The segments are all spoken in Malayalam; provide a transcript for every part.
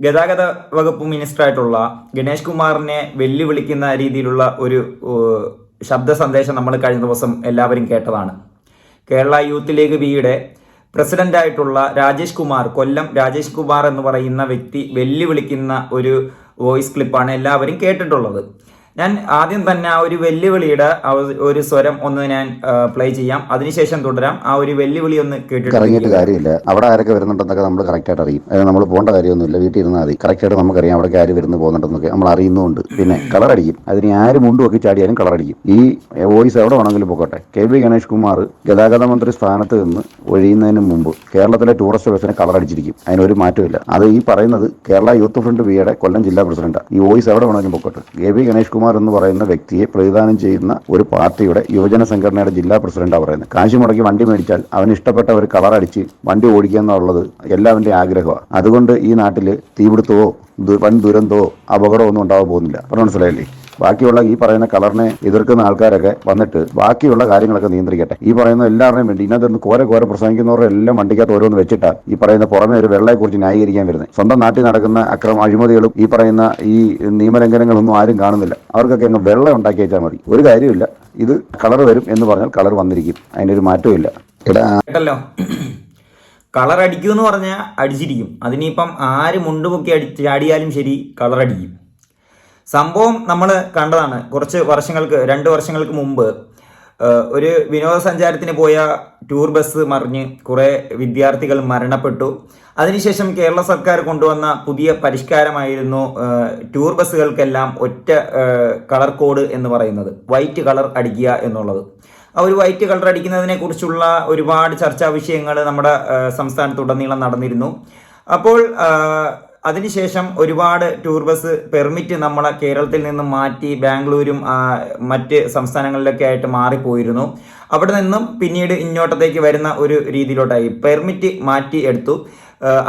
ഗതാഗത വകുപ്പ് മിനിസ്റ്ററായിട്ടുള്ള ഗണേഷ് കുമാറിനെ വെല്ലുവിളിക്കുന്ന രീതിയിലുള്ള ഒരു ശബ്ദ സന്ദേശം നമ്മൾ കഴിഞ്ഞ ദിവസം എല്ലാവരും കേട്ടതാണ്. കേരള യൂത്ത് ലീഗ് ബിയുടെ പ്രസിഡന്റായിട്ടുള്ള രാജേഷ് കുമാർ കൊല്ലം രാജേഷ് കുമാർ എന്ന് പറയുന്ന വ്യക്തി വെല്ലുവിളിക്കുന്ന ഒരു വോയിസ് ക്ലിപ്പാണ് എല്ലാവരും കേട്ടിട്ടുള്ളത്. ഞാൻ ആദ്യം തന്നെ ആ ഒരു വെല്ലുവിളിയുടെ ഒരു- സ്വരം ഒന്ന് ഞാൻ പ്ലേ ചെയ്യാം. അതിനുശേഷം തുടരാം. ആ ഒരു വെല്ലുവിളി ഒന്ന് കേട്ടിട്ട് ഇറങ്ങിയിട്ട് കാര്യമില്ല. അവിടെ ആരൊക്കെ വരുന്നുണ്ടെന്നൊക്കെ നമ്മൾ കറക്റ്റായിട്ട് അറിയും. അതായത് നമ്മൾ പോകേണ്ട കാര്യമൊന്നുമില്ല. വീട്ടിൽ ഇരുന്നാൽ മതി. കറക്റ്റായിട്ട് നമുക്കറിയാം അവിടെ ആര് വരുന്നു പോകുന്നുണ്ടെന്നൊക്കെ നമ്മൾ അറിയുന്നുണ്ട് പിന്നെ കളർ അടിക്കും. അതിന് ആര് മുണ്ടും ഒക്കെ ചാടിയാലും കളർ അടിക്കും. ഈ വോയിസ് എവിടെ വേണമെങ്കിലും പോകട്ടെ. കെ വി ഗണേഷ് കുമാർ ഗതാഗത മന്ത്രി സ്ഥാനത്ത് നിന്ന് ഒഴിയുന്നതിന് മുമ്പ് കേരളത്തിലെ ടൂറിസ്റ്റ് ബസ്സിനെ കളർ അടിച്ചിരിക്കും. അതിനൊരു മാറ്റമില്ല. അത് ഈ പറയുന്നത് കേരള യൂത്ത് ഫ്രണ്ട് വിയുടെ കൊല്ലം ജില്ലാ പ്രസിഡന്റ് ഈ വോയിസ് എവിടെ വേണമെങ്കിലും പോകട്ടെ. കെ വി ഗണേഷ് കുമാർ എന്ന് പറയുന്ന വ്യക്തിയെ പ്രതിദാനം ചെയ്യുന്ന ഒരു പാർട്ടിയുടെ യുവജന സംഘടനയുടെ ജില്ലാ പ്രസിഡന്റാണ് പറയുന്നത്. കാശ് മുടക്കി വണ്ടി മേടിച്ചാൽ അവന് ഇഷ്ടപ്പെട്ട ഒരു കളർ അടിച്ച് വണ്ടി ഓടിക്കുക എന്നുള്ളത് എല്ലാവരുടെയും ആഗ്രഹമാണ്. അതുകൊണ്ട് ഈ നാട്ടിൽ തീപിടുത്തമോ ദു- വൻ ദുരന്തമോ അപകടമോ ഒന്നും ഉണ്ടാകാൻ പോകുന്നില്ല. പറഞ്ഞു മനസ്സിലായില്ലേ? ബാക്കിയുള്ള ഈ പറയുന്ന കളറിനെ എതിർക്കുന്ന ആൾക്കാരൊക്കെ വന്നിട്ട് ബാക്കിയുള്ള കാര്യങ്ങളൊക്കെ നിയന്ത്രിക്കട്ടെ. ഈ പറയുന്ന എല്ലാവരുടെയും വേണ്ടി ഇതിനകത്ത് കോരെ കോരെ പ്രസംഗിക്കുന്നവരുടെ എല്ലാം വണ്ടിക്കകത്ത് ഓരോന്ന് വെച്ചിട്ടാ ഈ പറയുന്ന പുറമെ ഒരു വെള്ളയെക്കുറിച്ച് ന്യായീകരിക്കാൻ വരുന്നത്. സ്വന്തം നാട്ടിൽ നടക്കുന്ന അക്രമ അഴിമതികളും ഈ പറയുന്ന ഈ നിയമലംഘനങ്ങളൊന്നും ആരും കാണുന്നില്ല. അവർക്കൊക്കെ അങ്ങ് വെള്ളം ഉണ്ടാക്കി വെച്ചാൽ മതി. ഒരു കാര്യമില്ല ഇത് കളർ വരും എന്ന് പറഞ്ഞാൽ കളർ വന്നിരിക്കും. അതിനൊരു മാറ്റവും ഇല്ല. കേട്ടല്ലോ. കളർ അടിക്കൂ എന്ന് പറഞ്ഞാൽ അടിച്ചിരിക്കും. അതിനിപ്പം ആര് മുണ്ടുപൊക്കി അടി ചാടിയാലും ശരി കളർ അടിക്കും സംഭവം നമ്മൾ കണ്ടതാണ്. കുറച്ച് വർഷങ്ങൾക്ക് രണ്ട് വർഷങ്ങൾക്ക് മുമ്പ് ഒരു വിനോദസഞ്ചാരത്തിന് പോയ ടൂർ ബസ് മറിഞ്ഞ് കുറേ വിദ്യാർത്ഥികൾ മരണപ്പെട്ടു. അതിനുശേഷം കേരള സർക്കാർ കൊണ്ടുവന്ന പുതിയ പരിഷ്കാരമായിരുന്നു ടൂർ ബസ്സുകൾക്കെല്ലാം ഒറ്റ കളർ കോഡ് എന്ന് പറയുന്നത്. വൈറ്റ് കളർ അടിക്കുക എന്നുള്ളത്. ആ ഒരു വൈറ്റ് കളർ അടിക്കുന്നതിനെ കുറിച്ചുള്ള ഒരുപാട് ചർച്ചാ വിഷയങ്ങൾ നമ്മുടെ സംസ്ഥാനത്തുടനീളം നടന്നിരുന്നു. അപ്പോൾ അതിനുശേഷം ഒരുപാട് ടൂർ ബസ് പെർമിറ്റ് നമ്മളെ കേരളത്തിൽ നിന്നും മാറ്റി ബാംഗ്ലൂരും മറ്റ് സംസ്ഥാനങ്ങളിലൊക്കെ ആയിട്ട് മാറിപ്പോയിരുന്നു. അവിടെ നിന്നും പിന്നീട് ഇങ്ങോട്ടത്തേക്ക് വരുന്ന ഒരു രീതിയിലോട്ടായി. പെർമിറ്റ് മാറ്റി എടുത്തു.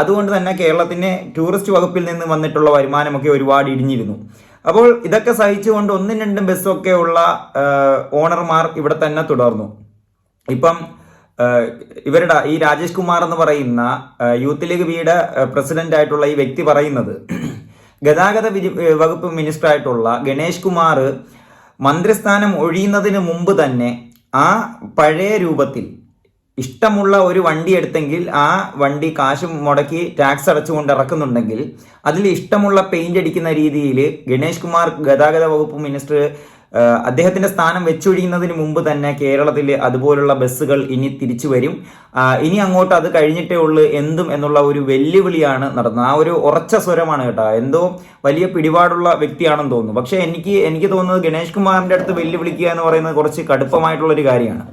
അതുകൊണ്ട് തന്നെ കേരളത്തിന് ടൂറിസ്റ്റ് വകുപ്പിൽ നിന്ന് വന്നിട്ടുള്ള വരുമാനമൊക്കെ ഒരുപാട് ഇടിഞ്ഞിരുന്നു. അപ്പോൾ ഇതൊക്കെ സഹിച്ചുകൊണ്ട് ഒന്നും രണ്ടും ബസ്സൊക്കെ ഉള്ള ഓണർമാർ ഇവിടെ തന്നെ തുടർന്നു. ഇപ്പം ഇവരുടെ ഈ രാജേഷ് കുമാർ എന്ന് പറയുന്ന യൂത്ത് ലീഗ് ബിയുടെ പ്രസിഡന്റ് ആയിട്ടുള്ള ഈ വ്യക്തി പറയുന്നത് ഗതാഗത വകുപ്പ് മിനിസ്റ്റർ ആയിട്ടുള്ള ഗണേഷ് കുമാർ മന്ത്രിസ്ഥാനം ഒഴിയുന്നതിന് മുമ്പ് തന്നെ ആ പഴയ രൂപത്തിൽ ഇഷ്ടമുള്ള ഒരു വണ്ടി എടുത്തെങ്കിൽ ആ വണ്ടി കാശ് മുടക്കി ടാക്സ് അടച്ചുകൊണ്ട് ഇറക്കുന്നുണ്ടെങ്കിൽ അതിൽ ഇഷ്ടമുള്ള പെയിന്റ് അടിക്കുന്ന രീതിയിൽ ഗണേഷ് കുമാർ ഗതാഗത വകുപ്പ് മിനിസ്റ്റർ അദ്ദേഹത്തിന്റെ സ്ഥാനം വെച്ചൊഴിയുന്നതിന് മുമ്പ് തന്നെ കേരളത്തിൽ അതുപോലുള്ള ബസ്സുകൾ ഇനി തിരിച്ചു വരും. ഇനി അങ്ങോട്ട് അത് കഴിഞ്ഞിട്ടേ ഉള്ളൂ എന്തും എന്നുള്ള ഒരു വെല്ലുവിളിയാണ് നടന്നത്. ആ ഒരു ഉറച്ച സ്വരമാണ് കേട്ടോ. എന്തോ വലിയ പിടിപാടുള്ള വ്യക്തിയാണെന്ന് തോന്നുന്നു. പക്ഷേ എനിക്ക് എനിക്ക് തോന്നുന്നത് ഗണേഷ് കുമാറിന്റെ അടുത്ത് വെല്ലുവിളിക്കുക എന്ന് പറയുന്നത് കുറച്ച് കടുപ്പമായിട്ടുള്ള ഒരു കാര്യമാണ്.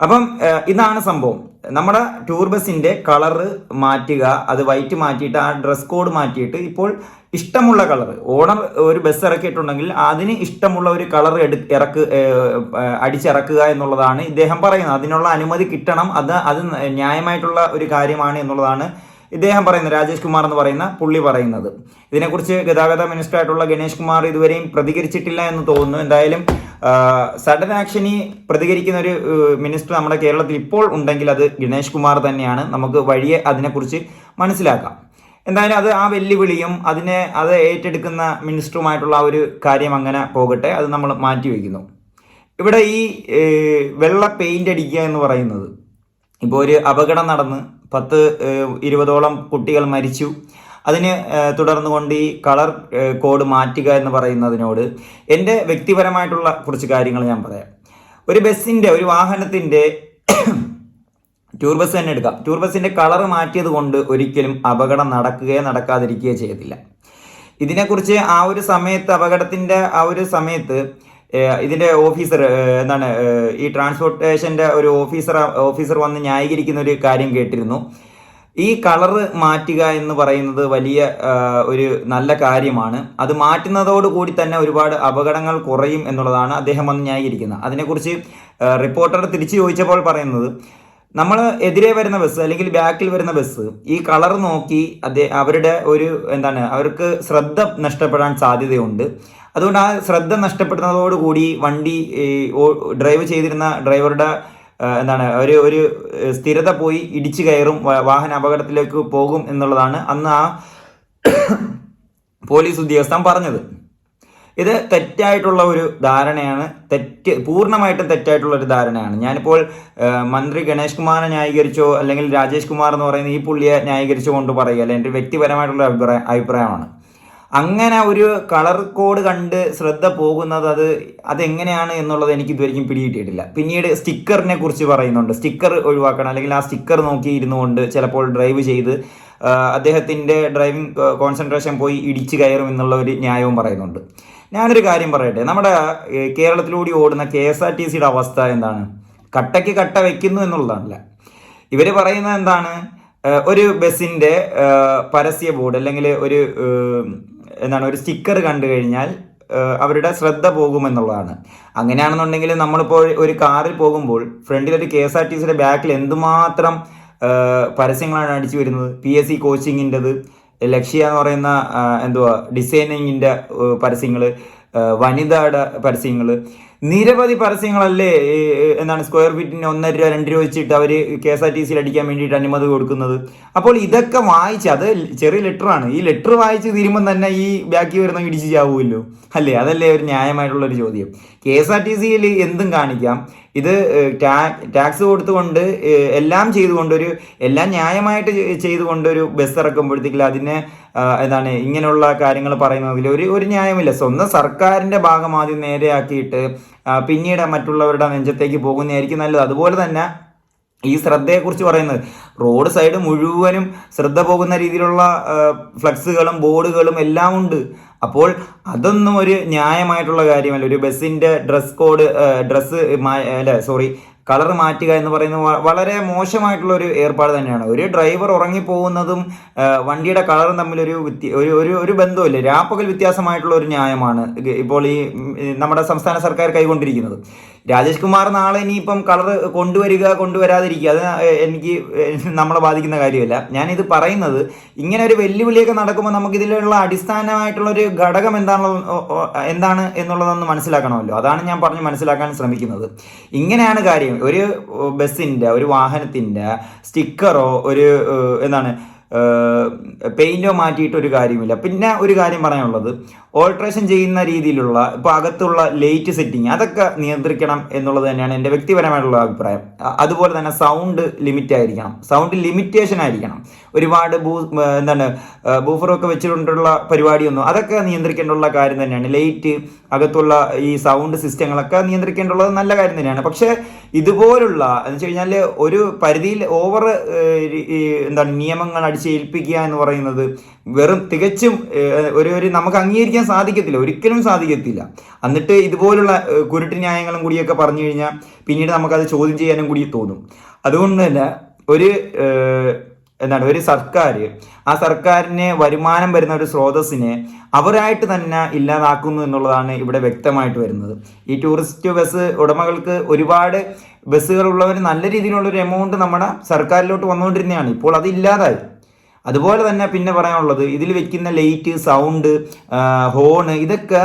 അപ്പം ഇതാണ് സംഭവം. നമ്മുടെ ടൂർ ബസ്സിന്റെ കളറ് മാറ്റുക അത് വൈറ്റ് മാറ്റിയിട്ട് ആ ഡ്രസ് കോഡ് മാറ്റിയിട്ട് ഇപ്പോൾ ഇഷ്ടമുള്ള കളർ. ഓണർ ഒരു ബസ് ഇറക്കിയിട്ടുണ്ടെങ്കിൽ അതിന് ഇഷ്ടമുള്ള ഒരു കളർ എടു ഇറക്ക് അടിച്ചിറക്കുക എന്നുള്ളതാണ് ഇദ്ദേഹം പറയുന്നത്. അതിനുള്ള അനുമതി കിട്ടണം. അത് അത് ന്യായമായിട്ടുള്ള ഒരു കാര്യമാണ് എന്നുള്ളതാണ് ഇദ്ദേഹം പറയുന്നത് രാജേഷ് കുമാർ എന്ന് പറയുന്ന പുള്ളി പറയുന്നത്. ഇതിനെക്കുറിച്ച് ഗതാഗത മിനിസ്റ്റർ ആയിട്ടുള്ള ഗണേഷ് കുമാർ ഇതുവരെയും പ്രതികരിച്ചിട്ടില്ല എന്ന് തോന്നുന്നു. എന്തായാലും സഡൻ ആക്ഷനി പ്രതികരിക്കുന്ന ഒരു മിനിസ്റ്റർ നമ്മുടെ കേരളത്തിൽ ഇപ്പോൾ ഉണ്ടെങ്കിൽ അത് ഗണേഷ് കുമാർ തന്നെയാണ്. നമുക്ക് വഴിയെ അതിനെക്കുറിച്ച് മനസ്സിലാക്കാം. എന്തായാലും അത് ആ വെല്ലുവിളിയും അതിനെ അത് ഏറ്റെടുക്കുന്ന മിനിസ്റ്ററുമായിട്ടുള്ള ആ ഒരു കാര്യം അങ്ങനെ പോകട്ടെ. അത് നമ്മൾ മാറ്റി വയ്ക്കുന്നു. ഇവിടെ ഈ വെള്ള പെയിന്റ് അടിക്കുക എന്ന് പറയുന്നത്. ഇപ്പോൾ ഒരു അപകടം നടന്ന് പത്ത് ഇരുപതോളം കുട്ടികൾ മരിച്ചു. അതിന് തുടർന്ന് കൊണ്ട് ഈ കളർ കോഡ് മാറ്റുക എന്ന് പറയുന്നതിനോട് എന്റെ വ്യക്തിപരമായിട്ടുള്ള കുറച്ച് കാര്യങ്ങൾ ഞാൻ പറയാം. ഒരു ബസ്സിന്റെ ഒരു വാഹനത്തിന്റെ ടൂർ ബസ് തന്നെ എടുക്കാം. ടൂർ ബസ്സിന്റെ കളർ മാറ്റിയത് കൊണ്ട് ഒരിക്കലും അപകടം നടക്കുകയോ നടക്കാതിരിക്കുകയോ ചെയ്യത്തില്ല. ഇതിനെക്കുറിച്ച് ആ ഒരു സമയത്ത് അപകടത്തിന്റെ ആ ഒരു സമയത്ത് ഇതിന്റെ ഓഫീസർ എന്താണ് ഈ ട്രാൻസ്പോർട്ടേഷന്റെ ഒരു ഓഫീസർ ഓഫീസർ വന്ന് ന്യായീകരിക്കുന്ന ഒരു കാര്യം കേട്ടിരുന്നു. ഈ കളറ് മാറ്റുക എന്ന് പറയുന്നത് വലിയ ഒരു നല്ല കാര്യമാണ്. അത് മാറ്റുന്നതോട് കൂടി തന്നെ ഒരുപാട് അപകടങ്ങൾ കുറയും എന്നുള്ളതാണ് അദ്ദേഹം വന്ന് ന്യായീകരിക്കുന്നത്. അതിനെക്കുറിച്ച് റിപ്പോർട്ടർ തിരിച്ചു ചോദിച്ചപ്പോൾ പറയുന്നത് നമ്മൾ എതിരെ വരുന്ന ബസ് അല്ലെങ്കിൽ ബാക്കിൽ വരുന്ന ബസ് ഈ കളർ നോക്കി അതേ അവരുടെ ഒരു എന്താണ് അവർക്ക് ശ്രദ്ധ നഷ്ടപ്പെടാൻ സാധ്യതയുണ്ട്. അതുകൊണ്ട് ആ ശ്രദ്ധ നഷ്ടപ്പെടുന്നതോടുകൂടി വണ്ടി ഡ്രൈവ് ചെയ്തിരുന്ന ഡ്രൈവറുടെ എന്താണ് ഒരു ഒരു സ്ഥിരത പോയി ഇടിച്ചു കയറും വാഹന അപകടത്തിലേക്ക് പോകും എന്നുള്ളതാണ് അന്ന് ആ പോലീസ് ഉദ്യോഗസ്ഥൻ പറഞ്ഞത്. ഇത് തെറ്റായിട്ടുള്ള ഒരു ധാരണയാണ്. തെറ്റ് പൂർണമായിട്ടും തെറ്റായിട്ടുള്ള ഒരു ധാരണയാണ്. ഞാനിപ്പോൾ മന്ത്രി ഗണേഷ് കുമാറിനെ ന്യായീകരിച്ചോ അല്ലെങ്കിൽ രാജേഷ് കുമാർ എന്ന് പറയുന്ന ഈ പുള്ളിയെ ന്യായീകരിച്ചോ കൊണ്ട് പറയുക എന്റെ വ്യക്തിപരമായിട്ടുള്ള അഭിപ്രായ അഭിപ്രായമാണ്. അങ്ങനെ ഒരു കളർ കോഡ് കണ്ട് ശ്രദ്ധ പോകുന്നത് അത് അതെങ്ങനെയാണ് എന്നുള്ളത് എനിക്ക് ഇതുവരെയും പിടികിട്ടിയിട്ടില്ല. പിന്നീട് സ്റ്റിക്കറിനെ കുറിച്ച് പറയുന്നുണ്ട്. സ്റ്റിക്കർ ഒഴിവാക്കണം. അല്ലെങ്കിൽ ആ സ്റ്റിക്കർ നോക്കി ഇരുന്നുകൊണ്ട് ചിലപ്പോൾ ഡ്രൈവ് ചെയ്ത് അദ്ദേഹത്തിന്റെ ഡ്രൈവിംഗ് കോൺസെൻട്രേഷൻ പോയി ഇടിച്ച് കയറും എന്നുള്ള ഒരു ന്യായവും പറയുന്നുണ്ട്. ഞാനൊരു കാര്യം പറയട്ടെ. നമ്മുടെ കേരളത്തിലൂടെ ഓടുന്ന കെ എസ് ആർ ടി സിയുടെ അവസ്ഥ എന്താണ്? കട്ടയ്ക്ക് കട്ട വയ്ക്കുന്നു എന്നുള്ളതാണല്ല. ഇവർ പറയുന്നത് എന്താണ്? ഒരു ബസ്സിന്റെ പരസ്യ ബോർഡ് അല്ലെങ്കിൽ ഒരു എന്താണ് ഒരു സ്റ്റിക്കർ കണ്ടു കഴിഞ്ഞാൽ അവരുടെ ശ്രദ്ധ പോകുമെന്നുള്ളതാണ് അങ്ങനെയാണെന്നുണ്ടെങ്കിൽ നമ്മളിപ്പോൾ ഒരു കാറിൽ പോകുമ്പോൾ ഫ്രണ്ടിൽ ഒരു കെ എസ് ആർ ടി സിയുടെ ബാക്കിൽ എന്തുമാത്രം പരസ്യങ്ങളാണ് അടിച്ചു വരുന്നത്. പി എസ് സി കോച്ചിങ്ങിന്റെത് ലക്ഷ്യ എന്ന് പറയുന്ന എന്തുവാ ഡിസൈനിങ്ങിന്റെ പരസ്യങ്ങൾ വനിതയുടെ പരസ്യങ്ങൾ നിരവധി പരസ്യങ്ങളല്ലേ എന്താണ് സ്ക്വയർ ഫീറ്റിന് ഒന്നര രൂപ രണ്ട് രൂപ വെച്ചിട്ട് അവർ കെ എസ് ആർ ടി സിയിൽ അടിക്കാൻ വേണ്ടിയിട്ട് അനുമതി കൊടുക്കുന്നത്. അപ്പോൾ ഇതൊക്കെ വായിച്ച് അത് ചെറിയ ലെറ്ററാണ് ഈ ലെറ്റർ വായിച്ച് തീരുമ്പം തന്നെ ഈ ബാക്കി വരുന്ന ഇടിച്ച് ചാവുമല്ലോ അല്ലേ? അതല്ലേ ഒരു ന്യായമായിട്ടുള്ള ഒരു ചോദ്യം. കെ എസ് ആർ ടി സിയിൽ എന്തും കാണിക്കാം. ഇത് ടാക്സ് കൊടുത്തുകൊണ്ട് എല്ലാം ചെയ്തുകൊണ്ടൊരു എല്ലാം ന്യായമായിട്ട് ചെയ്തുകൊണ്ടൊരു ബസ് ഇറക്കുമ്പോഴത്തേക്കും അതിനെ എന്താണ് ഇങ്ങനെയുള്ള കാര്യങ്ങൾ പറയുന്നതിൽ ഒരു ഒരു ന്യായമില്ല. സ്വന്തം സർക്കാരിന്റെ ഭാഗം ആദ്യം നേരെയാക്കിയിട്ട് പിന്നീട് മറ്റുള്ളവരുടെ നെഞ്ചത്തേക്ക് പോകുന്നതായിരിക്കും നല്ലത്. അതുപോലെ തന്നെ ഈ ശ്രദ്ധയെക്കുറിച്ച് പറയുന്നത് റോഡ് സൈഡ് മുഴുവനും ശ്രദ്ധ പോകുന്ന രീതിയിലുള്ള ഫ്ലക്സുകളും ബോർഡുകളും എല്ലാം ഉണ്ട്. അപ്പോൾ അതൊന്നും ഒരു ന്യായമായിട്ടുള്ള കാര്യമല്ല. ഒരു ബസ്സിന്റെ ഡ്രസ് കോഡ് ഡ്രസ്സ് അല്ല സോറി കളർ മാറ്റുക എന്ന് പറയുന്നത് വളരെ മോശമായിട്ടുള്ള ഒരു ഏർപ്പാട് തന്നെയാണ്. ഒരു ഡ്രൈവർ ഉറങ്ങിപ്പോകുന്നതും പോകുന്നതും വണ്ടിയുടെ കളറും തമ്മിലൊരു വ്യത്യ ഒരു ഒരു ഒരു ബന്ധമില്ല രാപ്പകൽ വ്യത്യാസമായിട്ടുള്ള ഒരു ന്യായമാണ് ഇപ്പോൾ ഈ നമ്മുടെ സംസ്ഥാന സർക്കാർ കൈകൊണ്ടിരിക്കുന്നത്. രാജേഷ് കുമാർ നാളെ ഇനിയിപ്പം കളർ കൊണ്ടുവരിക കൊണ്ടുവരാതിരിക്കുക അത് എനിക്ക് നമ്മളെ ബാധിക്കുന്ന കാര്യമല്ല. ഞാനിത് പറയുന്നത് ഇങ്ങനെ ഒരു വെല്ലുവിളിയൊക്കെ നടക്കുമ്പോൾ നമുക്കിതിലുള്ള അടിസ്ഥാനമായിട്ടുള്ള ഒരു ഘടകം എന്താണോ എന്താണ് എന്നുള്ളതൊന്ന് മനസ്സിലാക്കണമല്ലോ. അതാണ് ഞാൻ പറഞ്ഞ് മനസ്സിലാക്കാൻ ശ്രമിക്കുന്നത്. ഇങ്ങനെയാണ് കാര്യം. ഒരു ബസ്സിന്റെ ഒരു വാഹനത്തിന്റെ സ്റ്റിക്കറോ ഒരു എന്താണ് പെയിന്റോ മാറ്റിയിട്ട് ഒരു കാര്യമില്ല. പിന്നെ ഒരു കാര്യം പറയാനുള്ളത്. ഓൾട്രേഷൻ ചെയ്യുന്ന രീതിയിലുള്ള ഇപ്പോൾ അകത്തുള്ള ലൈറ്റ് സെറ്റിങ് അതൊക്കെ നിയന്ത്രിക്കണം എന്നുള്ളത് തന്നെയാണ് എന്റെ വ്യക്തിപരമായിട്ടുള്ള അഭിപ്രായം. അതുപോലെ തന്നെ സൗണ്ട് ലിമിറ്റ് ആയിരിക്കണം. സൗണ്ട് ലിമിറ്റേഷൻ ആയിരിക്കണം. ഒരുപാട് ബൂ എന്താണ് ബൂഫറൊക്കെ വെച്ചിട്ടുള്ള പരിപാടിയൊന്നും അതൊക്കെ നിയന്ത്രിക്കേണ്ടുള്ള കാര്യം തന്നെയാണ്. ലൈറ്റ് അകത്തുള്ള ഈ സൗണ്ട് സിസ്റ്റങ്ങളൊക്കെ നിയന്ത്രിക്കേണ്ടുള്ളത് നല്ല കാര്യം തന്നെയാണ്. പക്ഷേ ഇതുപോലുള്ള എന്ന് വെച്ച് കഴിഞ്ഞാൽ ഒരു പരിധിയിൽ ഓവർ എന്താണ് നിയമങ്ങൾ അടിച്ചേൽപ്പിക്കുക എന്ന് പറയുന്നത് വെറും തികച്ചും ഒരു ഒരു നമുക്ക് അംഗീകരിക്കാൻ സാധിക്കത്തില്ല. ഒരിക്കലും സാധിക്കത്തില്ല. എന്നിട്ട് ഇതുപോലുള്ള കുരുട്ട് ന്യായങ്ങളും കൂടിയൊക്കെ പറഞ്ഞു കഴിഞ്ഞാൽ പിന്നീട് നമുക്കത് ചോദ്യം ചെയ്യാനും കൂടി തോന്നും. അതുകൊണ്ട് തന്നെ ഒരു എന്താണ് ഒരു സർക്കാർ ആ സർക്കാരിന് വരുമാനം വരുന്ന ഒരു സ്രോതസ്സിനെ അവരായിട്ട് തന്നെ ഇല്ലാതാക്കുന്നു എന്നുള്ളതാണ് ഇവിടെ വ്യക്തമായിട്ട് വരുന്നത്. ഈ ടൂറിസ്റ്റ് ബസ് ഉടമകൾക്ക് ഒരുപാട് ബസ്സുകളുള്ളവർ നല്ല രീതിയിലുള്ള ഒരു എമൗണ്ട് നമ്മുടെ സർക്കാരിലോട്ട് വന്നുകൊണ്ടിരുന്നതാണ്. ഇപ്പോൾ അത് ഇല്ലാതായി. അതുപോലെ തന്നെ പിന്നെ പറയാനുള്ളത് ഇതിൽ വെക്കുന്ന ലൈറ്റ് സൗണ്ട് ഹോണ് ഇതൊക്കെ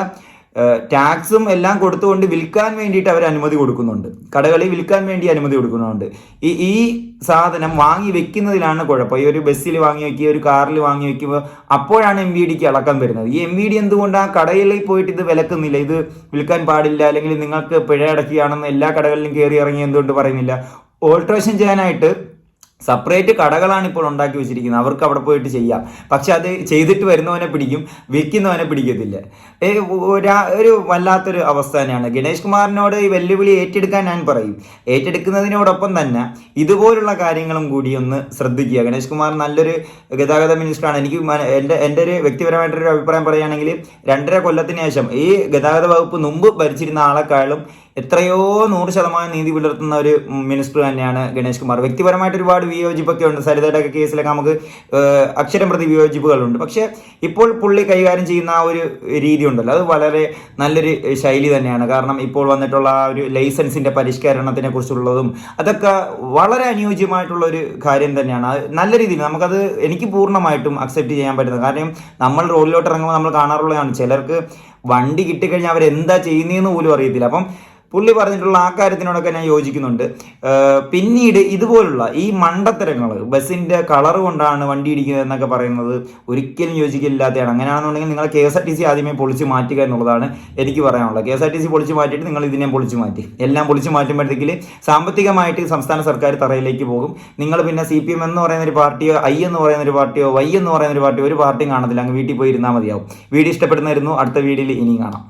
ടാക്സും എല്ലാം കൊടുത്തുകൊണ്ട് വിൽക്കാൻ വേണ്ടിയിട്ട് അവർ അനുമതി കൊടുക്കുന്നുണ്ട്. കടകളിൽ വിൽക്കാൻ വേണ്ടി അനുമതി കൊടുക്കുന്നുണ്ട്. ഈ ഈ സാധനം വാങ്ങി വെക്കുന്നതിലാണ് കുഴപ്പം. ഈ ഒരു ബസ്സിൽ വാങ്ങി വെക്കുക ഒരു കാറിൽ വാങ്ങി വെക്കുമ്പോൾ അപ്പോഴാണ് എം വി ഡിക്ക് ഇളക്കം വരുന്നത്. ഈ എം വി ഡി എന്തുകൊണ്ട് ആ കടയിൽ പോയിട്ട് ഇത് വിലക്കുന്നില്ല? ഇത് വിൽക്കാൻ പാടില്ല അല്ലെങ്കിൽ നിങ്ങൾക്ക് പിഴ അടക്കുകയാണെന്ന് എല്ലാ കടകളിലും കയറി ഇറങ്ങി എന്തുകൊണ്ട് പറയുന്നില്ല? ഓൾട്രേഷൻ ചെയ്യാനായിട്ട് സെപ്പറേറ്റ് കടകളാണ് ഇപ്പോൾ ഉണ്ടാക്കി വെച്ചിരിക്കുന്നത്. അവർക്ക് അവിടെ പോയിട്ട് ചെയ്യാം. പക്ഷെ അത് ചെയ്തിട്ട് വരുന്നവനെ പിടിക്കും വിൽക്കുന്നവനെ പിടിക്കത്തില്ല. ഒരു വല്ലാത്തൊരു അവസ്ഥ തന്നെയാണ്. ഗണേഷ് കുമാറിനോട് ഈ വെല്ലുവിളി ഏറ്റെടുക്കാൻ ഞാൻ പറയും. ഏറ്റെടുക്കുന്നതിനോടൊപ്പം തന്നെ ഇതുപോലുള്ള കാര്യങ്ങളും കൂടി ഒന്ന് ശ്രദ്ധിക്കുക. ഗണേഷ് കുമാർ നല്ലൊരു ഗതാഗത മിനിസ്റ്ററാണ്. എനിക്ക് എന്റെ എന്റെ ഒരു വ്യക്തിപരമായിട്ടൊരു അഭിപ്രായം പറയുകയാണെങ്കിൽ രണ്ടര കൊല്ലത്തിന് ശേഷം ഈ ഗതാഗത വകുപ്പ് മുമ്പ് ഭരിച്ചിരുന്ന ആളെക്കാളും എത്രയോ നൂറ് ശതമാനം നീതി പുലർത്തുന്ന ഒരു മിനിസ്റ്റർ തന്നെയാണ് ഗണേഷ് കുമാർ. വ്യക്തിപരമായിട്ട് ഒരുപാട് വിയോജിപ്പൊക്കെ ഉണ്ട്. സരിതയുടെ കേസിലൊക്കെ നമുക്ക് അക്ഷരം പ്രതി വിയോജിപ്പുകളുണ്ട്. പക്ഷേ ഇപ്പോൾ പുള്ളി കൈകാര്യം ചെയ്യുന്ന ആ ഒരു രീതി ഉണ്ടല്ലോ. അത് വളരെ നല്ലൊരു ശൈലി തന്നെയാണ്. കാരണം ഇപ്പോൾ വന്നിട്ടുള്ള ആ ഒരു ലൈസൻസിന്റെ പരിഷ്കരണത്തിനെ കുറിച്ചുള്ളതും അതൊക്കെ വളരെ അനുയോജ്യമായിട്ടുള്ള ഒരു കാര്യം തന്നെയാണ്. അത് നല്ല രീതിയിൽ നമുക്കത് എനിക്ക് പൂർണമായിട്ടും അക്സെപ്റ്റ് ചെയ്യാൻ പറ്റുന്നത്. കാരണം നമ്മൾ റോഡിലോട്ട് ഇറങ്ങുമ്പോൾ നമ്മൾ കാണാറുള്ളതാണ്. ചിലർക്ക് വണ്ടി കിട്ടിക്കഴിഞ്ഞാൽ അവരെന്താ ചെയ്യുന്നതെന്ന് പോലും അറിയത്തില്ല. അപ്പം പുള്ളി പറഞ്ഞിട്ടുള്ള ആ കാര്യത്തിനോടൊക്കെ ഞാൻ യോജിക്കുന്നുണ്ട്. പിന്നീട് ഇതുപോലുള്ള ഈ മണ്ടത്തരങ്ങൾ ബസ്സിന്റെ കളർ കൊണ്ടാണ് വണ്ടി ഇടിക്കുന്നത് എന്നൊക്കെ പറയുന്നത് ഒരിക്കലും യോജിക്കില്ലാത്തതാണ് അങ്ങനെയാണെന്നുണ്ടെങ്കിൽ നിങ്ങൾ K S R T C ആദ്യമേ പൊളിച്ച് മാറ്റുക എന്നുള്ളതാണ് എനിക്ക് പറയാനുള്ളത്. K S R T C പൊളിച്ച് മാറ്റിയിട്ട് നിങ്ങൾ ഇതിനെ പൊളിച്ച് മാറ്റി. എല്ലാം പൊളിച്ച് മാറ്റുമ്പോഴത്തേക്ക് സാമ്പത്തികമായിട്ട് സംസ്ഥാന സർക്കാർ തറയിലേക്ക് പോകും. നിങ്ങൾ പിന്നെ സി പി എം എന്ന് പറയുന്ന ഒരു പാർട്ടിയോ ഐ എന്ന് പറയുന്ന ഒരു പാർട്ടിയോ വൈ എന്ന് പറയുന്ന ഒരു പാർട്ടിയോ ഒരു പാർട്ടിയും കാണത്തില്ല. അങ്ങ് വീട്ടിൽ പോയി ഇരുന്നാൽ മതിയാവും. വീഡിയോ ഇഷ്ടപ്പെടുന്നതായിരുന്നു അടുത്ത വീഡിയോയിൽ ഇനിയും കാണാം.